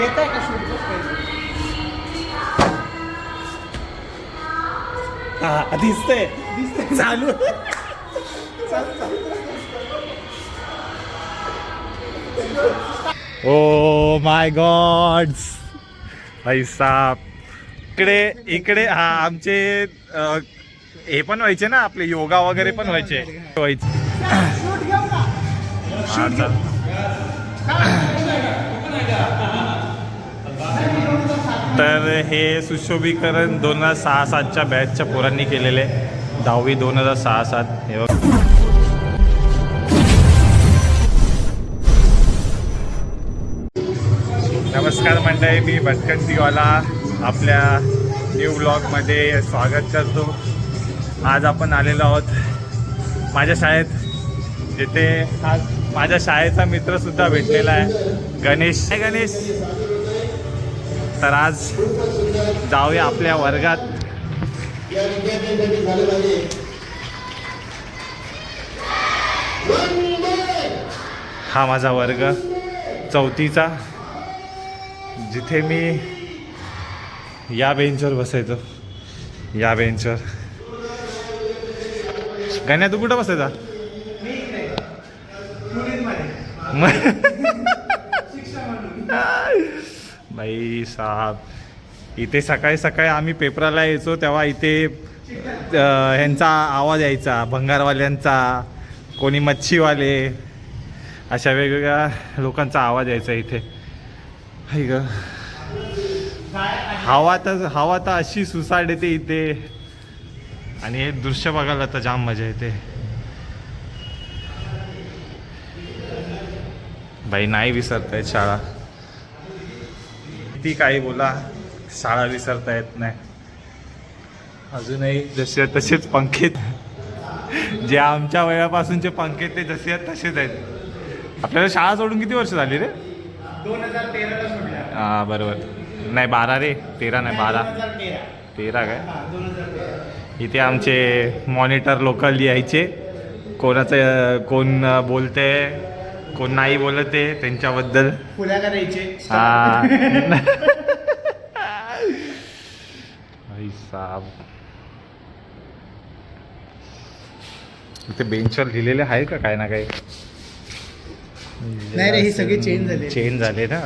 येत आहे का शूटच पाहिजे हा दिसतंय. दिसतंय. चालू. Oh my gods. भाई साहब इकडे इकडे हा आमचे हे पण व्हायचे ना आपले योगा वगैरे पण व्हायचे. व्हायचे शूट घेऊ का हा, चल. तर हे सुशोभीकरण दोन हजार सहा सातच्या बॅचच्या पोरांनी केलेले. दहावी दोन हजार सहा सात हे नमस्कार मंडळी मी भटकंतीवाला आपल्या न्यू ब्लॉगमध्ये स्वागत करतो. आज आपण आलेलो आहोत माझ्या शाळेत. जिथे आज माझ्या शाळेचा मित्रसुद्धा भेटलेला आहे. गणेश. गणेश. तर आज जाऊया आपल्या वर्गात. हा माझा वर्ग चौथीचा. जिथे मी या बेंचवर बसायचो. या बेंचवर गण्या तू कुठं बसायचा? मुलींमध्ये बाई साहेब इथे सकाळी सकाळी आम्ही पेपराला यायचो तेव्हा इथे ह्यांचा आवाज यायचा भंगारवाल्यांचा कोणी मच्छीवाले अशा वेगवेगळ्या लोकांचा आवाज यायचा इथे. हाय ग. हवा तर हवा तर अशी सुसाट येते इथे. आणि हे दृश्य बघायला तर जाम मजा येते. बाई नाही विसरत येत शाळा. ती काही बोला शाळा विसरता येत नाही. अजूनही जसे तसेच पंखेत जे आमच्या वयापासूनचे पंखे ते जसे आहेत तसेच आहेत. आपल्याला शाळा सोडून किती वर्ष झाली रे? दोन हजार सोडल्या. हा बरोबर. नाही बारा रे. तेरा नाही बारा. तेरा. तेरा काय? तेरा. इथे आमचे मॉनिटर लोकल यायचे. कोणाचं कोण बोलते कोण नाही बोलते त्यांच्याबद्दल. फुल्या करायचे. हा. इथे बेंचवर लिहिलेले आहे का काय ना काही? नाही रे, ही सगळी change झाली. चेंज झाले ना.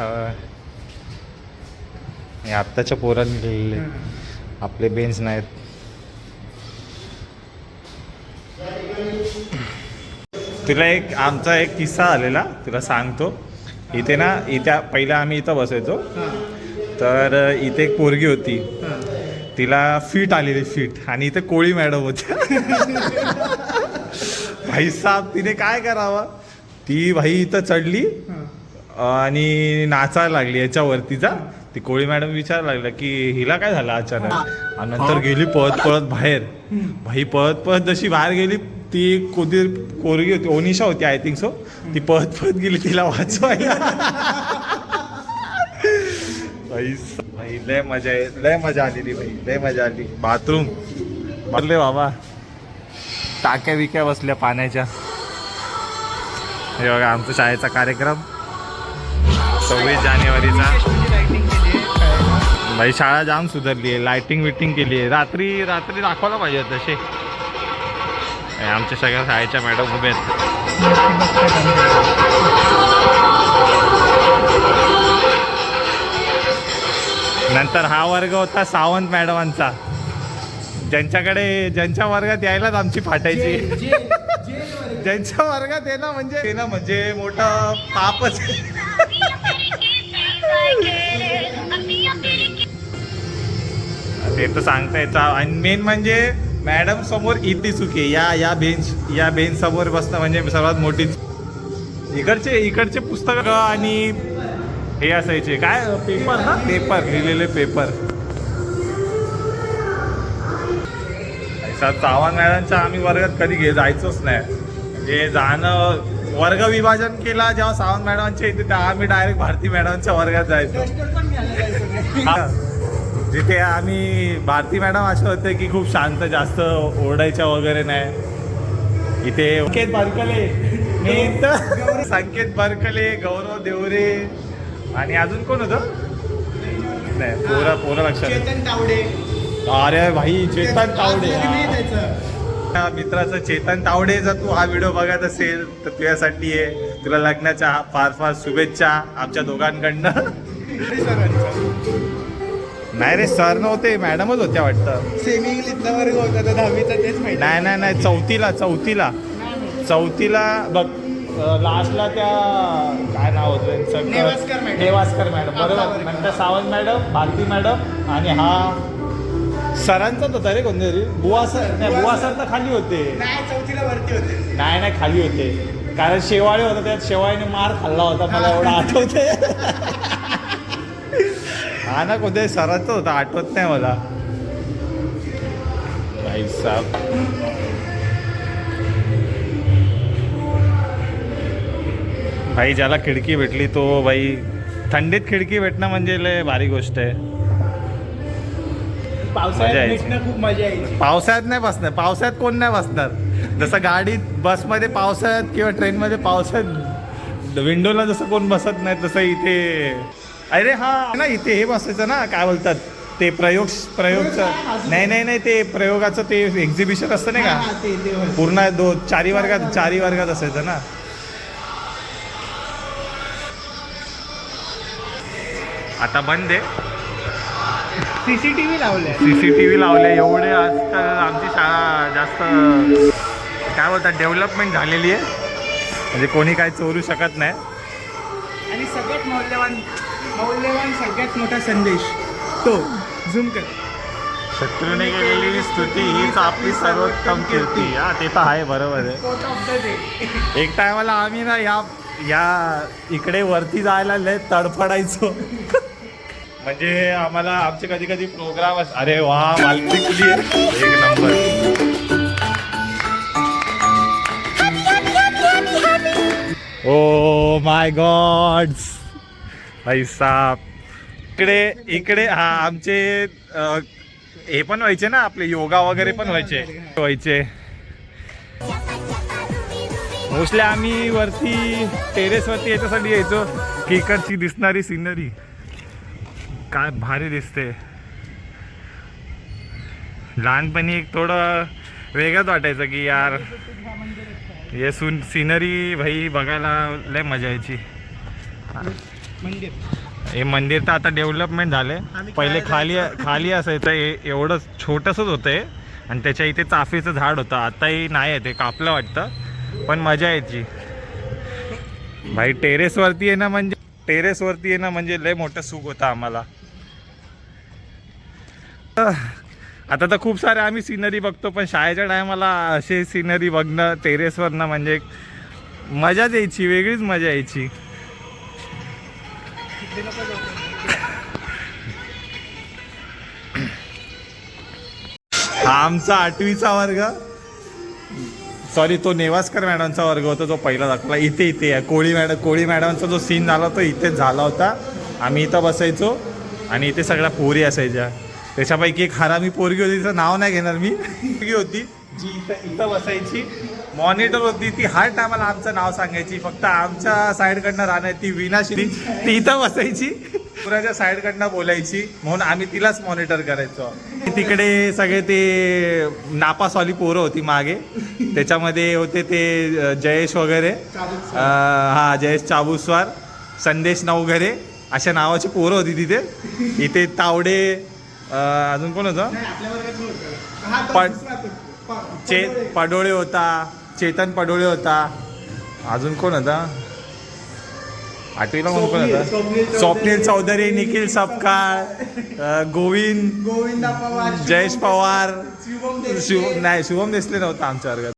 आत्ताच्या पोरांनी लिहिलेले. आपले बेंच नाहीत. तुला एक आमचा एक किस्सा आलेला तुला सांगतो. इथे ना इथे पहिला आम्ही इथं बसायचो. तर इथे एक पोरगी होती. तिला फिट आलेली फिट. आणि इथे कोळी मॅडम होत्या. भाई साहेब तिने काय करावं? ती भाई इथं चढली. आणि नाचायला लागली याच्यावरतीचा. ती कोळी मॅडम विचारायला लागला की हिला काय झालं अचानक? आणि नंतर गेली पळत पळत बाहेर. भाई पळत पळत जशी बाहेर गेली ती कोणती कोरगी होती ओनिशा होती आय थिंक सो ती पळत पळत गेली तिला वाचवायला. भाई भाई लय मजा लय मजा आलेली भाई लय मजा आली. बाथरूम. बसले बाबा टाक्या विक्या बसल्या पाण्याच्या. हे बघा आमचा शाळेचा कार्यक्रम. सव्वीस जानेवारीचा. भाई शाळा जाम सुधारली आहे लायटिंग विटिंग केली आहे. रात्री रात्री दाखवायला पाहिजे तसे आमच्या सगळ्या शाळेच्या मॅडम उभे आहेत. नंतर हा वर्ग होता सावंत मॅडमांचा. ज्यांच्याकडे ज्यांच्या वर्गात यायलाच आमची फाटायची. ज्यांच्या वर्गात येणं म्हणजे येणं म्हणजे मोठं पापच. ते तर सांगता येतं. आणि मेन म्हणजे मॅडम समोर इथे चुके या या बेंच या बेंच समोर बसणं म्हणजे सर्वात मोठी इकडचे इकडचे पुस्तक आणि हे असायचे. काय पेपर ना? पेपर लिहिलेले पेपर चव्हाण मॅडमच्या आम्ही वर्गात कधी घे जायचोच नाही. म्हणजे जाणं वर्ग विभाजन केला जेव्हा सावंत मॅडमांच्या इथे तेव्हा आम्ही डायरेक्ट भारती मॅडमच्या वर्गात जायचो. जिथे आम्ही भारती मॅडम असे होते की खूप शांत जास्त ओरडायच्या वगैरे नाही. इथे संकेत बारकले. मी तर संकेत बारकले गौरव देवरे. आणि अजून कोण होतं? नाही पोरं पोरं लक्षात. चेतन तावडे. अरे भाई चेतन तावडे. मित्राचं चेतन तावडे जर तू हा व्हिडिओ बघत असेल तर तुझ्यासाठी आहे. तुला लग्नाच्या फार फार शुभेच्छा आमच्या दोघांकडनं. नाही रे सर नव्हते मॅडमच होत्या वाटतं. सेमी वर्ग होता तर दहावीचा तेच माहिती नाही नाही नाही चौथीला चौथीला. चौथीला बघ लास्टला त्या काय नाव होतं त्यांचं? नेवास्कर मॅडम. बरोबर. नंतर सावंत मॅडम भारती मॅडम आणि हा सरांचाच होता रे कोणतरी. बुवा सर नाही बुवा सर. तर खाली होते. नाही चौथीला वरती होते. नाही नाही खाली होते. कारण शेवाळे होता त्यात शेवाळीने मार खाल्ला होता मला एवढा आठवते ना कोणत्या सरांचा होता आठवत नाही मला. भाई साहेब. भाई ज्याला खिडकी भेटली तो भाई थंडीत खिडकी भेटणं म्हणजे लय भारी गोष्ट आहे. पावसाळ्यात खूप मजा यायची. पावसाळ्यात नाही बसणार पावसाळ्यात कोण नाही बसणार? जसं गाडीत बसमध्ये पावसाळ्यात किंवा ट्रेनमध्ये पावसाळ्यात विंडोला जसं कोण बसत नाही तसं इथे अरे हा. ना इथे हे बसायचं ना काय बोलतात? ते प्रयोग प्रयोगचं नाही नाही नाही ते प्रयोगाचं ते एक्झिबिशन असतं नाही का. पूर्ण दो चारी वर्गात चारी वर्गात असायचं ना. आता बंद आहे. सीसीटीव्ही लावलंय. सी सी टी व्ही लावले एवढे आजकाल आमची शाळा जास्त काय बोलतात? डेव्हलपमेंट झालेली आहे. म्हणजे कोणी काय चोरू शकत नाही. आणि सगळ्यात मौल्यवान मौल्यवान सगळ्यात मोठा संदेश तो झूम कर. शत्रूने केलेली स्तुती हीच आपली सर्वोत्तम कीर्ती. हा ते तर आहे बरोबर आहे. एक टायमाला आम्ही ना या या इकडे वरती जायला लय तडफडायचो. म्हणजे आम्हाला आमचे कधी कधी प्रोग्राम अरे वा मालकी कुठली आहे एक नंबर ओ माय गॉड्स भाई इकडे इकडे हा आमचे हे पण व्हायचे ना आपले योगा वगैरे पण व्हायचे. व्हायचे. मोस्टली आम्ही वरती टेरेसवरती याच्यासाठी यायचो. की इकडची दिसणारी सिनरी काय भारी दिसते. लहानपणी एक थोडं वेगळंच वाटायचं की यार हे सुन सिनरी भाई बघायला लय मजा यायची. मंदिर. हे मंदिर तर आता डेव्हलपमेंट झाले पहिले खाली खाली असायचं एवढं छोटंसंच होतं हे. आणि त्याच्या इथे चाफीचं झाड होतं. आताही नाही आहे ते कापलं वाटतं. पण मजा यायची भाई टेरेसवरती येणं म्हणजे टेरेसवरती येणं म्हणजे लय मोठं सुख होतं आम्हाला. आता तर खूप सारे आम्ही सिनरी बघतो पण शाळेच्या टायमाला असे सिनरी बघणं टेरेसवरनं म्हणजे मजाच यायची वेगळीच मजा यायची. हा आमचा आठवीचा वर्ग. सॉरी तो नेवास्कर मॅडमचा वर्ग होता जो पहिला दाखवला. इथे इथे आहे. कोळी मॅडम कोळी मॅडमचा जो सीन झाला होता इथेच झाला होता. आम्ही इथं बसायचो आणि इथे सगळ्या पोरी असायच्या. त्याच्यापैकी एक हरामी पोरगी होती तिचं नाव नाही घेणार मी. पोरगी होती जी इथं इथं बसायची. मॉनिटर होती ती हर टायमाला आमचं नाव सांगायची. फक्त आमच्या साईडकडनं राहणार ती विनाश्री ती इथं बसायची. पुराच्या साईडकडनं बोलायची. म्हणून आम्ही तिलाच मॉनिटर करायचो. तिकडे सगळे ते नापासवाली पोरं होती मागे. त्याच्यामध्ये होते ते जयेश वगैरे. हा जयेश चाबुसवार संदेश नवघरे अशा नावाची पोरं होती तिथे. इथे तावडे अजून कोण होतं? पण- चे. पडोळे होता. चेतन पडोळे होता. अजून कोण होता? आठवीला कोण कोण होता? स्वप्नील चौधरी. निखिल सपकाळ गोविंद गोविंदा पवार जयेश शुभम पवार. शुभम. शिव नाही शुभम देसले नव्हता आमच्या वर्गात.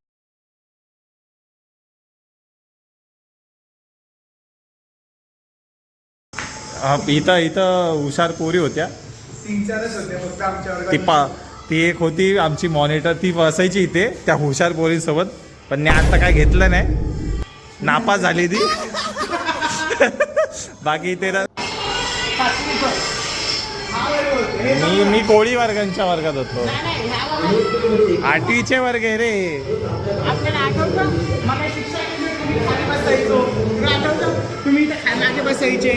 इथं इथं हुशार पोरी होत्या. ती पा ती एक होती आमची मॉनिटर ती बसायची इथे त्या हुशार पोरींसोबत. पण मी आता काय घेतलं नाही. नापास झाली ती. बाकी ते मी मी कोळी वर्गांच्या वर्गात होतो. आठवीचे वर्ग आहे रे. तुम्ही मागे बसायचे.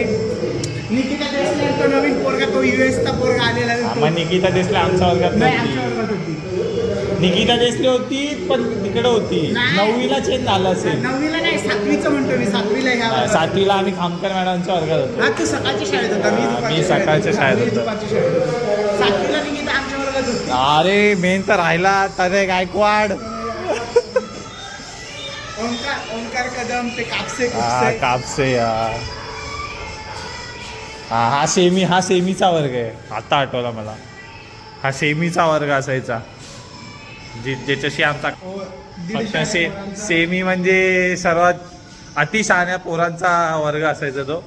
निकिता देशले तो नवीन पोरगा तो युएसचा पोरगा आलेला. मग निकिता देसले आमच्या वर्गात नाही नव्हती. आमच्या वर्गात होती निकिता देसले होती पण तिकडे होती. नाही. नववीला चेंज झाला असेल. नववीला नाही सातवीचं म्हणतो मी सातवीला ह्या वर्गात. सातवीला आम्ही खामकर मॅडमच्या वर्गात होतो. हा तू सकाळच्या शाळेत होता. मी हा, दुपारच्या मी सकाळच्या शाळेत मी होतो. दुपारच्या शाळेत होतो. सातवीला निकिता आमच्या वर्गात होती. अरे मेन तर राहिला. तरे गायकवाड. ओंकार ओंकार कदम ते कापसे हा कुपसे. कापसे यार हा हा सेमी हा सेमीचा वर्ग आहे. आता आठवला मला. हा सेमीचा वर्ग असायचा. जी ज्याच्याशी आमचा हो, से. सेमी म्हणजे सर्वात अतिशहाण्या पोरांचा वर्ग असायचा तो.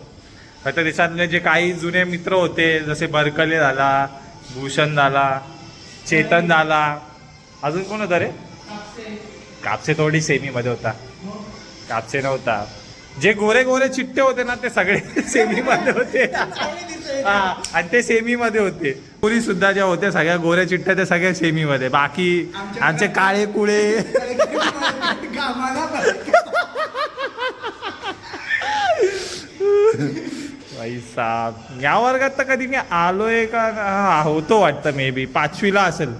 फक्त त्याच्यातले जे काही जुने मित्र होते जसे बरकले झाला भूषण झाला चेतन झाला अजून कोण होता रे? कापसे. थोडी सेमीमध्ये होता. कापसे नव्हता. जे गोरे गोरे चिट्टे होते ना ते सगळे सेमीमध्ये होते. हा आणि ते सेमीमध्ये होते. पुरी सुद्धा ज्या होत्या सगळ्या गोऱ्या चिट्ट्या त्या सगळ्या सेमीमध्ये. बाकी आमचे काळे कुळे. कामाला साहेब या वर्गात तर कधी मी आलोय का? हा, होतो वाटतं मे बी पाचवीला असेल.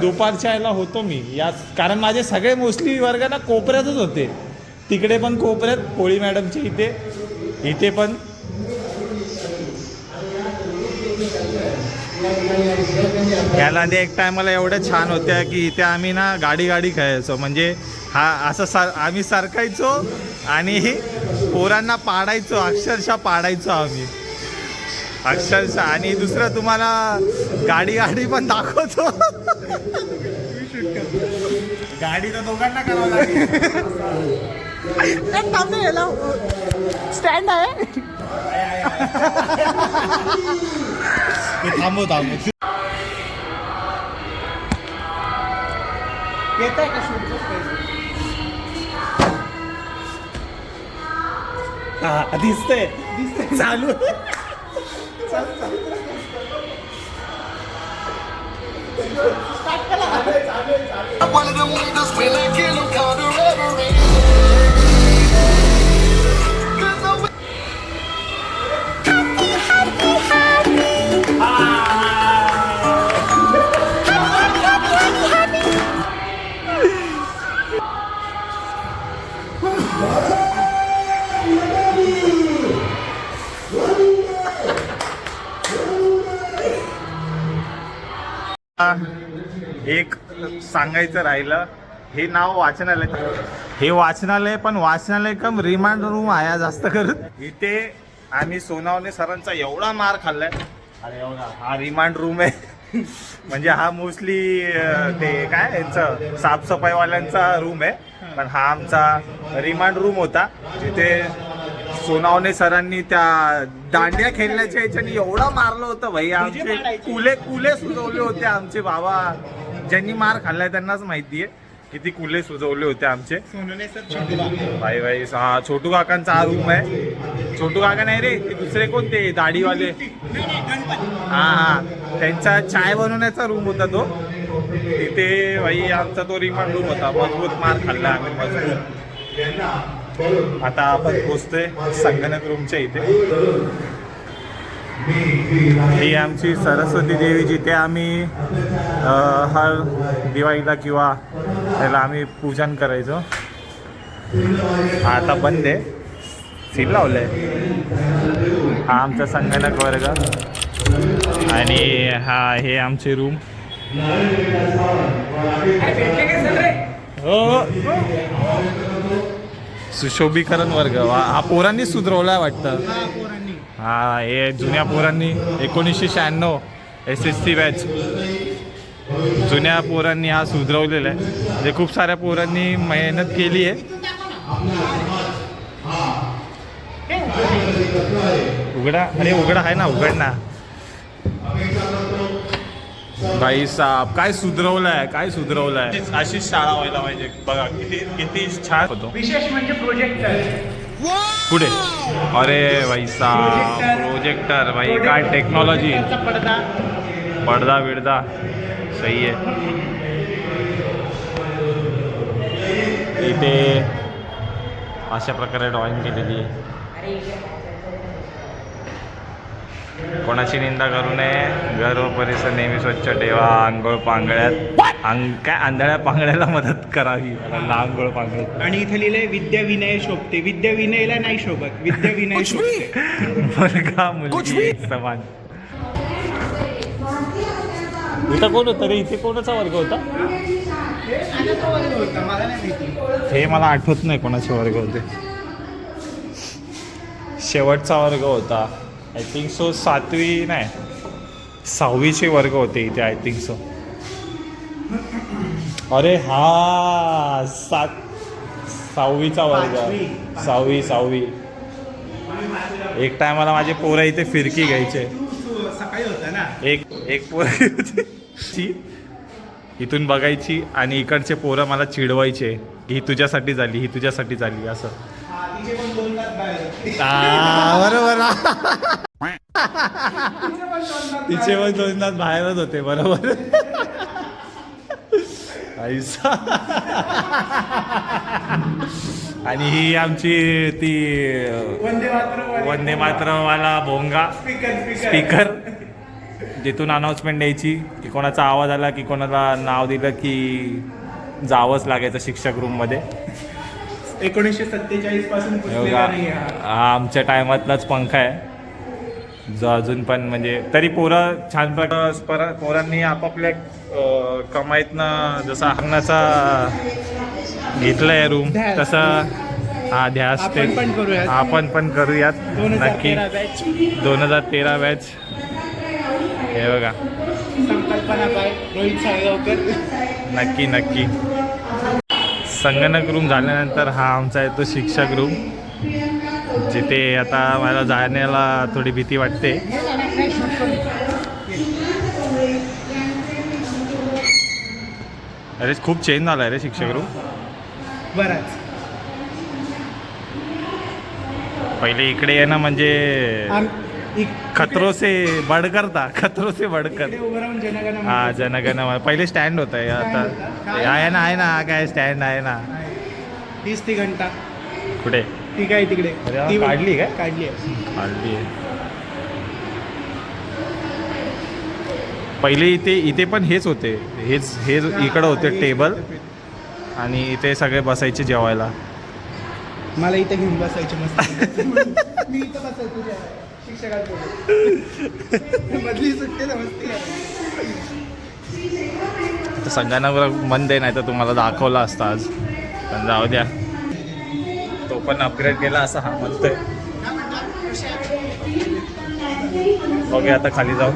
दुपारच्या याला होतो मी. या कारण माझे सगळे मोस्टली वर्ग ना कोपऱ्यातच होते. तिकडे पण कोपऱ्यात पोळी मॅडमच्या इथे. इथे पण. याला आधी एक टायमाला एवढ्या छान होत्या की इथे आम्ही ना गाडी गाडी खेळायचो. म्हणजे हा असं सार आम्ही सरकायचो आणि पोरांना पाडायचो अक्षरशः पाडायचो आम्ही. अक्षरशः. आणि दुसरं तुम्हाला गाडी गाडी पण दाखवतो. गाडी तर दोघांना करावं लागेल. स्टँड आहे थांबव थांबव येत आहे का शूट हा दिसतंय चालू One of them niggas when I kill them call एक सांगायचं राहिलं हे नाव वाचनालय. हे वाचनालय पण वाचनालय कम रिमांड रूम आहे जास्त करून. इथे आम्ही सोनावणे सरांचा एवढा मार खाल्लाय. अरे एवढा. हा रिमांड रूम आहे. म्हणजे हा मोस्टली ते काय यांचं साफसफाईवाल्यांचा रूम आहे. पण हा आमचा रिमांड रूम होता जिथे सोनावणे सरांनी त्या दांड्या खेळण्याच्या याच्याने एवढा मारलं होतं भाई. आमचे कुले कुले सुजवले होते आमचे बाबा. ज्यांनी मार खाल्लाय त्यांनाच माहितीये किती कुले सुजवले होते आमचे. भाई भाई हा छोटू काकांचा हा रूम आहे. छोटू काका नाही रे ते दुसरे कोणते? दाढीवाले. हा हा. त्यांचा चाय बनवण्याचा रूम होता तो. तिथे भाई आमचा तो रिमांड रूम होता. मजबूत मार खाल्ला आम्ही मजबूत. आता आपण पोचतोय संगणक रूमच्या इथे. ही आमची सरस्वती देवी जिथे आम्ही हर दिवाळीला किंवा त्याला आम्ही पूजन करायचो. हा आता बंद आहे. सील लावलंय. हा आमचा संगणक वर्ग. आणि हा हे आमचे रूम हो. सुशोभीकरण वर्ग. वा- हा पोरांनी सुधरवलाय वाटतं. हा हा हे जुन्या पोरांनी एकोणीसशे शहाण्णव एस एस सी बॅच जुन्या पोरांनी हा सुधरवलेला आहे म्हणजे खूप साऱ्या पोरांनी मेहनत केली आहे. उघडा. अरे उघडा आहे ना उघड ना. भाई साहेब काय सुधरवलंय काय सुधरवलंय? अशीच शाळा व्हायला पाहिजे. बघा किती किती छान. होतो. विशेष म्हणजे प्रोजेक्टर पुढे अरे भाई साहेब प्रोजेक्टर भाई काय टेक्नॉलॉजी पडदा. पडदा बिडदा. सही आहे. इथे अशा प्रकारे ड्रॉइंग केलेली आहे. कोणाची निंदा करू नये. घर व परिसर नेहमी स्वच्छ ठेवा. आंघोळ पांगळ्यात अंग काय आंधळ्या पांगळ्याला मदत करावी? मला आंघोळ पांगळ्यात. आणि इथे लिहिलंय विद्या विनय शोभते. विद्या विनयला नाही शोभत. विद्या विनय शोभते. मुलगा मुलगी समान. इथं कोण होतं रे? इथे कोणाचा वर्ग होता? मला नाही माहिती हे मला आठवत नाही कोणाचे वर्ग होते. शेवटचा वर्ग होता. आय थिंक सो सातवी नाही. सहावीचे वर्ग होते इथे आय थिंक सो अरे हा सात सहावीचा वर्ग. सहावी सहावी. एक टायमाला माझे पोरं इथे फिरकी घ्यायचे. एक एक पोरं होती इथून बघायची आणि इकडचे पोरं मला चिडवायचे. ही तुझ्यासाठी झाली ही तुझ्यासाठी झाली असं. बरोबर. तिचे पण दोन तास बाहेरच होते बरोबर. आणि ही आमची ती वंदे मातरम. वंदे मातरमवाला भोंगा. Speaker speaker. जिथून अनाऊन्समेंट द्यायची की कोणाचा आवाज आला की कोणाला नाव दिलं की जावंच लागायचं शिक्षक रूममध्ये एकोणीसशे सत्तेचाळीसपासून पुसलेला एवढा नाही हा. हा आमच्या टायमातलाच पंखा आहे. जो अजून पण म्हणजे तरी पोरं छान प्रकार पर- पोरांनी आपापल्या अं, कमाईतनं जसं अंगणाचा घेतलंय रूम ध्यास. तसं हा ध्यास ते आपण पण करूयात. आपण पण करूयात दोन हजार नक्की. तेरा बॅच दोन हजार तेरा बॅच हे बघा. संकल्पना रोहित साळगावकर. नक्की नक्की. संगणक रूम झाल्यानंतर हा आमचा येतो शिक्षक रूम जिथे आता मला जाण्याला थोडी भीती वाटते. अरे खूप चेंज झाला रे शिक्षक रूम बराच. पहिले इकडे येणं म्हणजे खतरो से बडकर था खतरो से बडकर हा. जनगण. पहिले स्टँड होतं हे आता? आहे ना आहे ना काय स्टँड आहे ना तीस ती घंटा कुठे ती काय तिकडे अरे वा. काढली काय? काढली आहे हल्ली पहिले इथे इथे पण हेच होते हेच हे इकडं होते टेबल आणि इथे सगळे बसायचे जेवायला मला इथं घेऊन बसायचे मस्त मी इथं बसायचो जेवायला. मधली सुट्टी. तर संगणकावर मन दे नाही तर तुम्हाला दाखवला असता आज. पण जाऊ द्या. तो पण अपग्रेड केला असा हा म्हणतोय बघूया आता खाली जाऊ.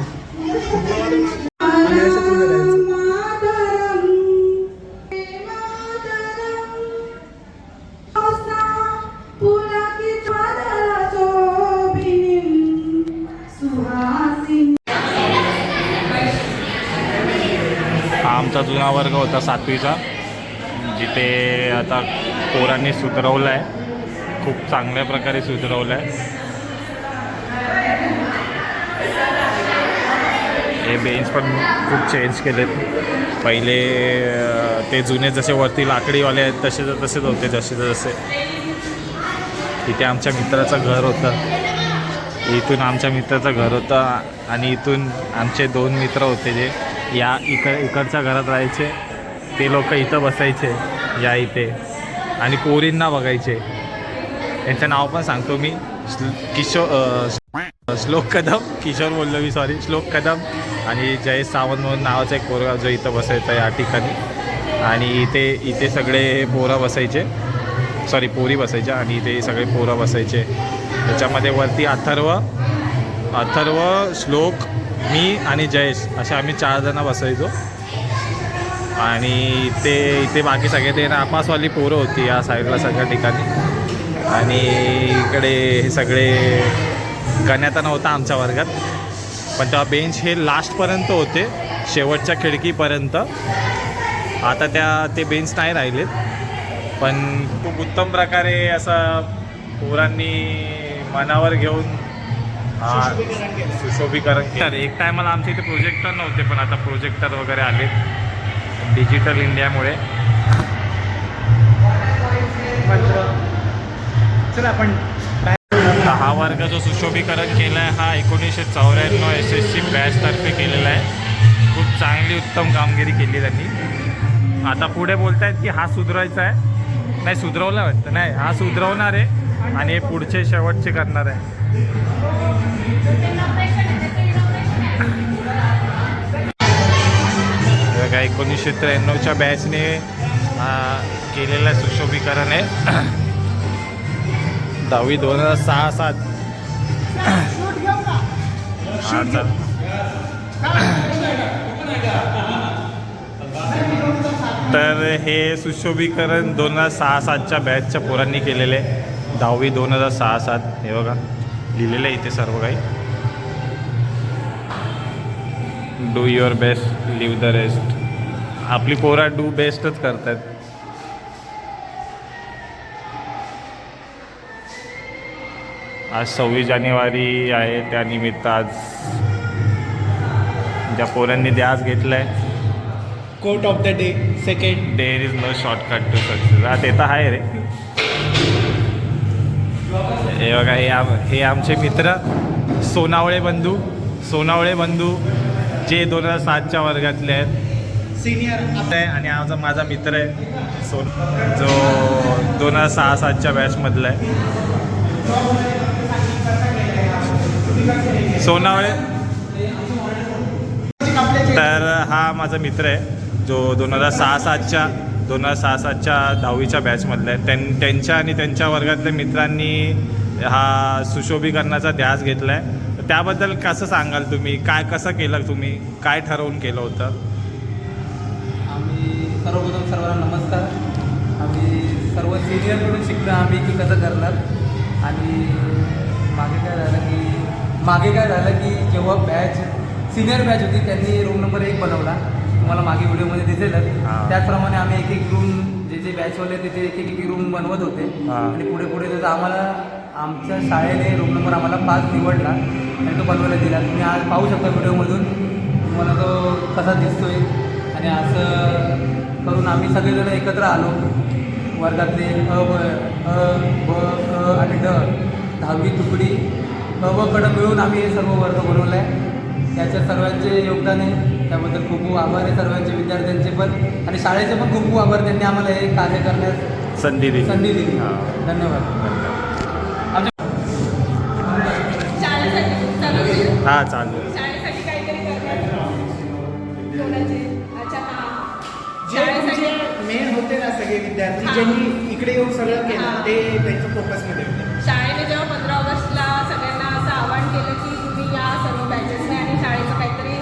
होता सातवीचा. जिथे आता पोरांनी सुधरवलं आहे खूप चांगल्या प्रकारे सुधरवलं आहे हे बेंच पण खूप चेंज केलेत. पहिले ते जुने जसे वरती लाकडीवाले आहेत तसे तसेच होते जसे जसे. तिथे आमच्या मित्राचं घर होतं. इथून आमच्या मित्राचं घर होतं आणि इथून आमचे दोन मित्र होते जे. या इकड इकडच्या घरात राहायचे. ते लोक इथं बसायचे या इथे. आणि पोरींना बघायचे. यांचं नाव पण सांगतो मी. श्ल- किशोर श्लोक कदम. किशोर बोललो मी सॉरी श्लोक कदम. आणि जयेश सावंत म्हणून नावाचा एक पोरगा जो इथं बसायचा या ठिकाणी. आणि इथे इथे सगळे पोरं बसायचे. सॉरी पोरी बसायच्या आणि इथे सगळे पोरं बसायचे. त्याच्यामध्ये वरती अथर्व अथर्व श्लोक मी आणि जयेश. असे आम्ही चार जण बसायचो. आणि इथे इथे बाकी सगळे ते नापासवाली पोरं होती या साईडला सगळ्या ठिकाणी. आणि इकडे हे सगळे गण्याता नव्हता आमच्या वर्गात. पण तेव्हा बेंच हे लास्टपर्यंत होते शेवटच्या खिडकीपर्यंत. आता त्या ते बेंच नाही राहिलेत. पण खूप उत्तम प्रकारे असं पोरांनी मनावर घेऊन सुशोभीकरण केलं. सुशोभीकरण एक टायमाला आमच्या इथे प्रोजेक्टर नव्हते पण आता प्रोजेक्टर वगैरे आले डिजिटल इंडियामुळे. चला आपण हा वर्ग जो सुशोभीकरण केला आहे हा एकोणीसशे चौऱ्याण्णव एस एस सी बॅचतर्फे केलेला आहे. खूप चांगली उत्तम कामगिरी केली त्यांनी. आता पुढे बोलतायत की हा सुधरायचा आहे. नाही सुधरवला वाटतं नाही हा सुधरवणार आहे आणि हे पुढचे शेवटचे करणार आहे. बघा एकोणीसशे त्र्याण्णवच्या बॅचने केलेलं सुशोभीकरण आहे. दहावी दोन हजार सहा सात. तर हे सुशोभीकरण दोन हजार सहा सातच्या बॅचच्या पोरांनी केलेले. आहे दहावी दोन हजार सहा सात. हे बघा लिहिलेलं आहे इथे सर्व काही. Do your best leave the rest आपली पोरा डू बेस्टच करतात. आज सव्वीस जानेवारी आहे त्यानिमित्त आज ज्या पोरांनी ध्यास घेतला आहे quote of the day second there is no shortcut to success हा ते तर आहे रे. हे बघा हे आम हे आमचे मित्र सोनावळे बंधू सोनावळे बंधू जे दोन हजार सातच्या वर्गातले आहेत. सिनियर आहे आणि आमचा माझा मित्र आहे सोन जो दोन हजार सहा सातच्या बॅचमधला आहे. सोनावळे. तर हा माझा मित्र आहे जो दोन हजार सहा सातच्या दोन हजार सहा सातच्या दहावीच्या बॅचमधला आहे. त्यां त्यांच्या आणि त्यांच्या वर्गातल्या मित्रांनी हा सुशोभीकरणाचा ध्यास घेतला आहे तर त्याबद्दल कसं सांगाल तुम्ही? काय कसं केलं तुम्ही? काय ठरवून केलं होतं? सर्वप्रथम सर्वांना नमस्कार. आम्ही सर्व सिनियरकडून शिकलो आम्ही की कसं करणार. आणि मागे काय झालं की मागे काय झालं की जेव्हा बॅच सिनियर बॅच होती त्यांनी रूम नंबर एक बनवला. तुम्हाला मागे व्हिडिओमध्ये दिसेलच. त्याचप्रमाणे आम्ही एक एक रूम जे जे बॅचवाले ते एक एक एक रूम बनवत होते. आणि पुढे पुढे जसं आम्हाला आमच्या शाळेने रूम नंबर आम्हाला पाच निवडला. आणि तो बनवायला दिला. तुम्ही आज पाहू शकता व्हिडिओमधून तुम्हाला तो कसा दिसतोय. आणि असं करून आम्ही सगळेजण एकत्र आलो. वर्गातले अ ब अ ब अ आणि ड दहावी तुकडी अ ब कडं मिळून आम्ही हे सर्व वर्ग बनवला आहे त्याच्यात सर्वांचे योगदान आहे. त्याबद्दल खूप खूप आभार आहे सर्वांचे विद्यार्थ्यांचे पण. आणि शाळेचे पण खूप खूप आभार त्यांनी आम्हाला हे कार्य करण्यास संधी दिली. संधी दिली. हां. धन्यवाद. हां चालू ज्यांनी इकडे येऊन सगळं केलं. ते त्यांच्या फोकसमध्ये होते. शाळेने जेव्हा पंधरा ऑगस्टला सगळ्यांना असं आवाहन केलं की तुम्ही या सर्व बॅचेसने आणि शाळेचं काहीतरी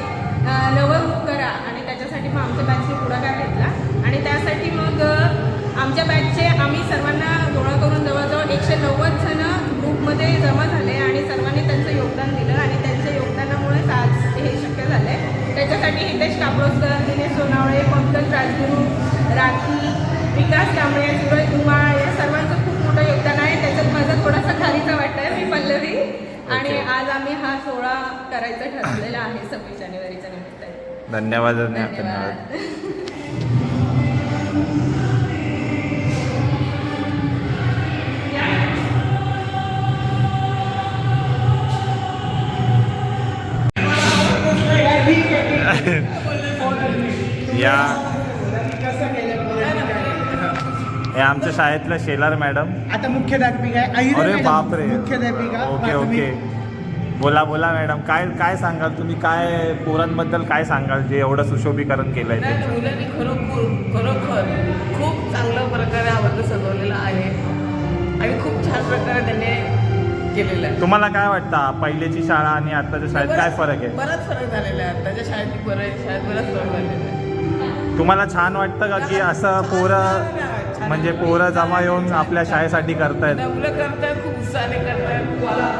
नवं करा आणि त्याच्यासाठी मग आमच्या बॅचने पुढाकार घेतला. आणि त्यासाठी मग आमच्या बॅचचे आम्ही सर्वांना गोळा करून जवळजवळ एकशे नव्वद जण ग्रुपमध्ये जमा झाले आणि सर्वांनी त्यांचं योगदान दिलं आणि त्यांच्या योगदानामुळेच आज हे शक्य झालं आहे त्याच्यासाठी हितेश कापडोसकर दिनेश सोनावळे पंकज राजगुरू राखी विकास कांबळे सूरज धुमाळ या सर्वांचं खूप मोठं योगदान आहे. त्याच्यात माझं थोडासा खारीचा वाटतंय मी पल्लवी. आणि. आज आम्ही हा सोहळा करायचा ठरलेला आहे सव्वीस जानेवारीच्या निमित्ताने धन्यवाद धन्यवाद धन्यवाद. धन्यवाद. या कसं केलं पोरांनी काय केलं? हे आमच्या शाळेतल्या शेलार मॅडम. आता मुख्याध्यापिका आहे. अरे. बापरे. मुख्याध्यापिका ओके. ओके. बोला बोला मॅडम. काय काय सांगाल तुम्ही? काय पोरांबद्दल काय सांगाल जे एवढं सुशोभीकरण केलंय नाही ते मुलांनी खरोखर खरोखर खूप चांगल्या प्रकारे हा वर्ग सजवलेला आहे. आणि खूप छान प्रकारे त्यांनी केलेलं आहे. तुम्हाला काय वाटतं? पहिलेची शाळा आणि आताच्या शाळेत काय फरक आहे? बराच फरक झालेला आहे. आताच्या शाळेत बरं शाळेत बराच फरक झालेला आहे. तुम्हाला छान वाटतं का की असं पोरं म्हणजे पोरं जमा येऊन आपल्या शाळेसाठी करतायत. आता मुलं करतायत खूप उत्साहाने करतायत.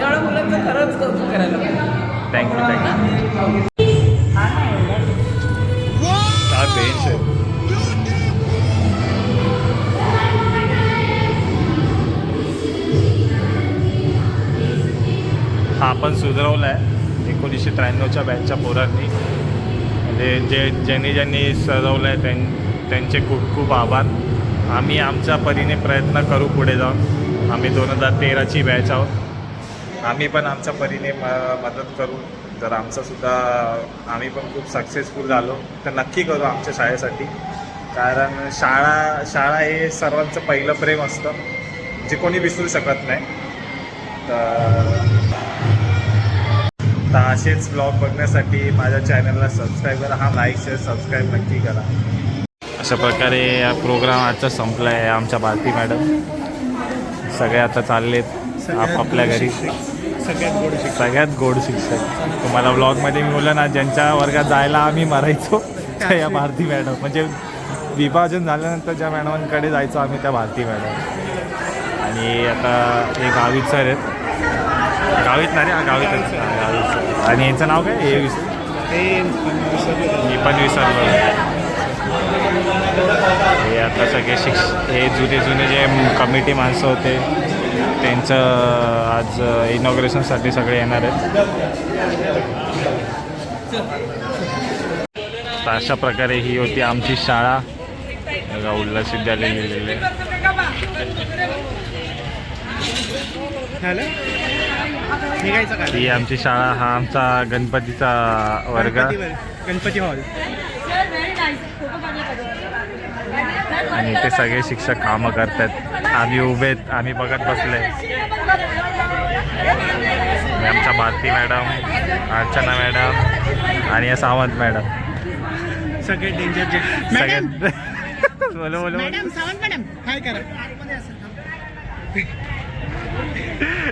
तेवढ्या मुलांचं खरंच कौतुक करायला पाहिजे. थँक्यू थँक्यू काय बेंच आहे? हा आपण सुधरवला आहे एकोणीसशे त्र्याण्णवच्या बॅचच्या पोरांनी. म्हणजे जे ज्यांनी ज्यांनी सजवलं आहे त्यां त्यांचे खूप खूप आभार. आम्ही आमच्या परीने प्रयत्न करू पुढे जाऊन. आम्ही दोन हजार तेराची बॅच आहोत. आम्ही पण आमच्या परीने म- मदत करू. जर आमचंसुद्धा आम्ही पण खूप सक्सेसफुल झालो. तर नक्की करू आमच्या शाळेसाठी. कारण शाळा शाळा हे सर्वांचं पहिलं प्रेम असतं. जे कोणी विसरू शकत नाही. तर तर असेच ब्लॉग बघण्यासाठी माझ्या चॅनलला सबस्क्राईब करा हा लाईक शेअर सबस्क्राईब नक्की करा. अशा प्रकारे हा प्रोग्राम आजचा संपला आहे आमच्या भारती मॅडम सगळे आता चाललेत आपापल्या घरी. सगळ्यात गोड शिक्षक. सगळ्यात गोड शिक्षक. तुम्हाला व्लॉगमध्ये मी बोललं ना ज्यांच्या वर्गात जायला आम्ही मरायचो त्या या भारती मॅडम म्हणजे विभाजन झाल्यानंतर ज्या मॅडमांकडे जायचो आम्ही त्या भारती मॅडम आणि आता हे गावीत सर आहेत. गावीत नाही रे? हा गावीत गावीत sir. आणि यांचं नाव काय? हे विसर. मी पण विसरलो. हे आता सगळे शिक्ष हे जुने जुने जे कमिटी माणसं होते त्यांचं आज इनॉग्रेशनसाठी सगळे येणार आहेत. तर अशा प्रकारे ही होती आमची शाळा. बघा, उल्हास विद्यालय लिहिलेले ही आमची शाळा हा आमचा गणपतीचा वर्ग. गणपती हॉल. आणि ते सगळे शिक्षक कामं करतात. आम्ही उभेत आम्ही बघत बसले. आमच्या भारती मॅडम अर्चना मॅडम आणि या सावंत मॅडम. सगळे डेंजर सगळ्यात बोलो बोलो मॅडम सावंत मॅडम काय करा?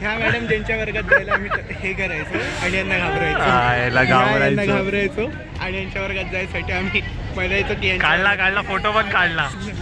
ह्या मॅडम ज्यांच्या वर्गात जायला आम्ही हे करायचो आणि यांना घाबरायचो. घाबरायचो. आणि यांच्या वर्गात जायसाठी आम्ही म्हणायचो की काढला काढला फोटो पण काढला.